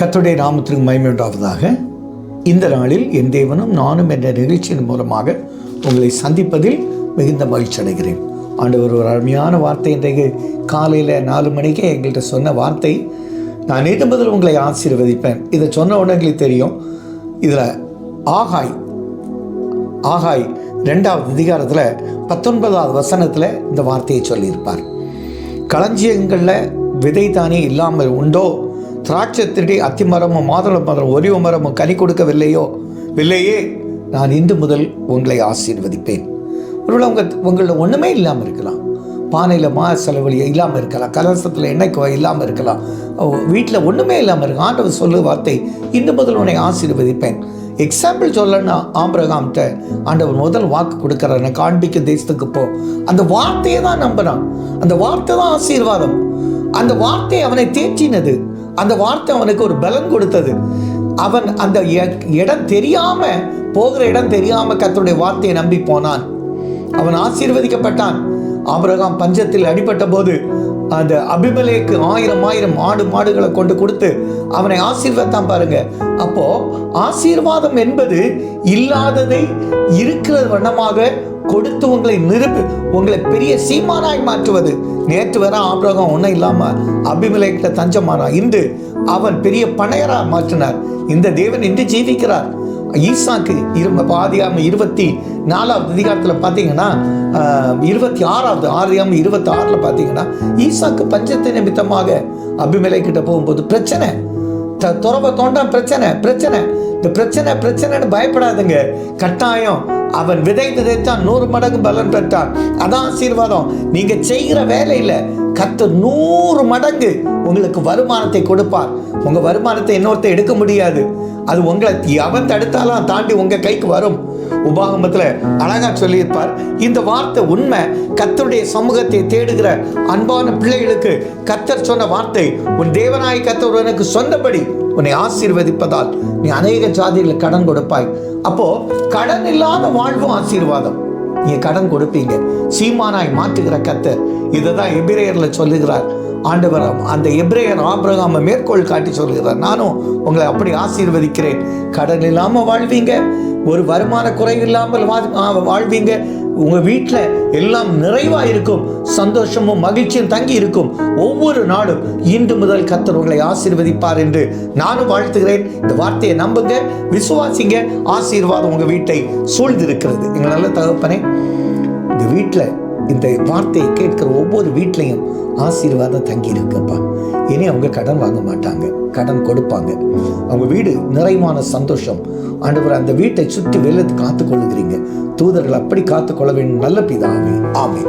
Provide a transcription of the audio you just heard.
கத்துடைய நாமத்திற்கு மகிமை உண்டாவதாக. இந்த நாளில் என் தேவனும் நானும் என்ற நிகழ்ச்சியின் மூலமாக உங்களை சந்திப்பதில் மிகுந்த மகிழ்ச்சி அடைகிறேன். ஆண்டவர் ஒரு அருமையான வார்த்தை இன்றைக்கு காலையில் நாலு மணிக்கே எங்கள்கிட்ட சொன்ன வார்த்தை. நான் நேற்று முதல் உங்களை ஆசீர்வதிப்பேன். இதை சொன்ன உடனே எங்களுக்கு தெரியும். இதில் ஆகாய் ஆகாய் ரெண்டாவது அதிகாரத்தில் பத்தொன்பதாவது வசனத்தில் இந்த வார்த்தையை சொல்லியிருப்பார். களஞ்சியங்களில் விதை தானே இல்லாமல் உண்டோ? திராட்சை திருடி அத்திமரமும் மாதுள மரம் ஒரிவ மரமும் கனி கொடுக்கவில்லையோ? இல்லையே நான் இன்று முதல் உங்களை ஆசீர்வதிப்பேன். ஒருவேளை உங்கள் உங்களில் ஒன்றுமே இல்லாமல் இருக்கலாம். பானையில் மா செலவழி இல்லாமல் இருக்கலாம். கலசத்தில் எண்ணெய்க்கு இல்லாமல் இருக்கலாம். வீட்டில் ஒன்றுமே இல்லாமல் இருக்கு. ஆண்டவர் சொல்லு வார்த்தை இன்று முதல் உன்னை ஆசீர்வதிப்பேன். எக்ஸாம்பிள் சொல்லணும்னா ஆம்பிரகாம்கிட்ட ஆண்டவர் முதல் வாக்கு கொடுக்குறாரு. காண்பிக்க தேசத்துக்கு போ. அந்த வார்த்தையை தான் நம்புகிறான் அந்த வார்த்தை தான் ஆசீர்வாதம். அந்த வார்த்தை அவனை தேற்றினது. அந்த வார்த்தை அவனுக்கு ஒரு பலன் கொடுத்தது. அவன் அந்த இடம் தெரியாம போகிற இடம் தெரியாம கத்தனுடைய வார்த்தையை நம்பி போனான். அவன் ஆசீர்வதிக்கப்பட்டான். ஆபிரகாம் பஞ்சத்தில் அடிபட்ட போது அந்த அபிமலேக்கு ஆயிரம் ஆயிரம் ஆடு மாடுகளை கொண்டு கொடுத்து அவனை ஆசீர்வத்தான் பாருங்க. அப்போ ஆசீர்வாதம் என்பது இல்லாததை இருக்கிற வண்ணமாக கொடுத்து உங்களை நிரூபி உங்களை பெரிய சீமானாய் மாற்றுவது. நேற்று வர ஆபிரகம் ஒன்றும் இல்லாமல் அபிமலேக்கிட்ட தஞ்சமானா இன்று அவன் பெரிய பணையரா மாற்றினார். இந்த தேவன் இன்று ஜீவிக்கிறார். ஈசாக்கு இரும பாதியாம இருபத்தி நாலாவது அதிகாரத்தில் பார்த்தீங்கன்னா ஆஹ், இருபத்தி ஆறாவது ஆறியாம இருபத்தி ஆறில் பார்த்தீங்கன்னா ஈசாக்கு பஞ்சத்தை நிமித்தமாக அபிமலைக்கிட்ட போகும்போது பிரச்சனை. த துறவை தோண்டான் பிரச்சனை பிரச்சனை. இந்த பிரச்சனை பிரச்சனைன்னு பயப்படாதுங்க. கட்டாயம் அவன் விதை விதைத்தான் நூறு மடங்கு பலன் பெற்றான். அதான் ஆசீர்வாதம். நீங்க செய்கிற வேலையில கத்து நூறு மடங்கு உங்களுக்கு வருமானத்தை கொடுப்பார். உங்க வருமானத்தை இன்னொருத்த எடுக்க முடியாது. அது உங்களை எவன் தடுத்தாலும் தாண்டி உங்க கைக்கு வரும். உபாகமத்துல அழகா சொல்லியிருப்பார். இந்த வார்த்தை உண்மை. கத்தருடைய சமூகத்தை தேடுகிற அன்பான பிள்ளைகளுக்கு கத்தர் சொன்ன வார்த்தை உன் தேவனாய் கத்தர் உனக்கு சொன்னபடி உன்னை ஆசீர்வதிப்பதால் நீ அநேக ஜாதிகளுக்கு கடன் கொடுப்பாய். அப்போ கடன் இல்லாத வாழ்வும் ஆசீர்வாதம். நீங்க கடன் கொடுப்பீங்க. சீமானாய் மாற்றுகிற கத்தர் இதை தான் எபிரேயரில் சொல்லுகிறார். ஆண்டவர் அந்த எப்ரேயர் ஆபிரகாம மேற்கோள் காட்டி சொல்லுகிறார் நானும் உங்களை அப்படி ஆசீர்வதிக்கிறேன். கடன் இல்லாமல் வாழ்வீங்க ஒரு வருமான குறைவு இல்லாமல் வாழ்வீங்க. உங்கள் வீட்டில் எல்லாம் நிறைவாக இருக்கும் சந்தோஷமும் மகிழ்ச்சியும் தங்கி இருக்கும். ஒவ்வொரு நாளும் இன்று முதல் கத்தர் உங்களை ஆசீர்வதிப்பார் என்று நானும் வாழ்த்துகிறேன். இந்த வார்த்தையை நம்புங்க விசுவாசிங்க. ஆசீர்வாதம் உங்கள் வீட்டை சூழ்ந்திருக்கிறது. எங்கள் நல்ல தகப்பனே இந்த வீட்டில் இந்த வார்த்தையை கேட்கிற ஒவ்வொரு வீட்லையும் ஆசீர்வாதம் தங்கி இருக்குப்பா இனி அவங்க கடன் வாங்க மாட்டாங்க. கடன் கொடுப்பாங்க. அவங்க வீடு நிறைவான சந்தோஷம். ஆண்டவர் அந்த வீட்டை சுற்றி வெள்ளத்து காத்து கொள்ளுகிறீங்க தூதர்கள் அப்படி காத்து கொள்ள வேண்டும். நல்ல பிதாவே. ஆமே